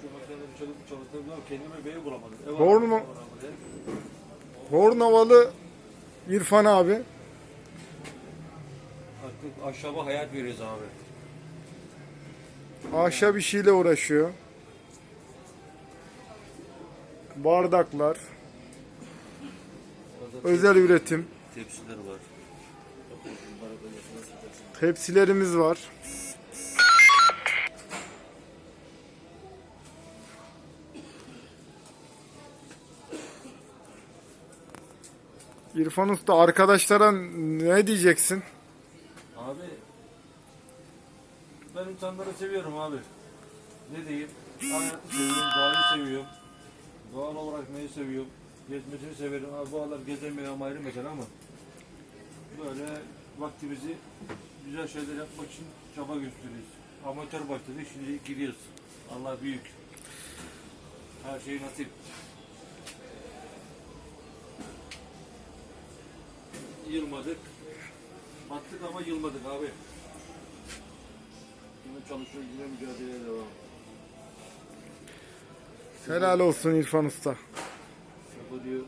Şu makineleri çalışıp çalıştırdım ama kendime beyi bulamadım. Ev mu? var abi. Bornavalı İrfan abi. Artık aşağıma hayat veriyoruz abi. Ahşap işiyle uğraşıyor. Bardaklar, Orada özel üretim, tepsiler var. tepsilerimiz var. İrfan Usta arkadaşlara ne diyeceksin? Abi ben insanları seviyorum abi. Ne diyeyim? Hayatı seviyorum, doğayı seviyorum. Doğal olarak neyi seviyorum? Gezmesini severim. Abi bu aralar gezemiyor ama ayrı mesele ama böyle vaktimizi güzel şeyler yapmak için çaba gösteriyoruz. Amatör başladık şimdi gidiyoruz. Allah büyük. Her şey nasip. Yılmadık. Battık ama yılmadık abi. Yine çalışıyor, yine mücadeleye devam. Helal olsun İrfan Usta. Sabır diyor,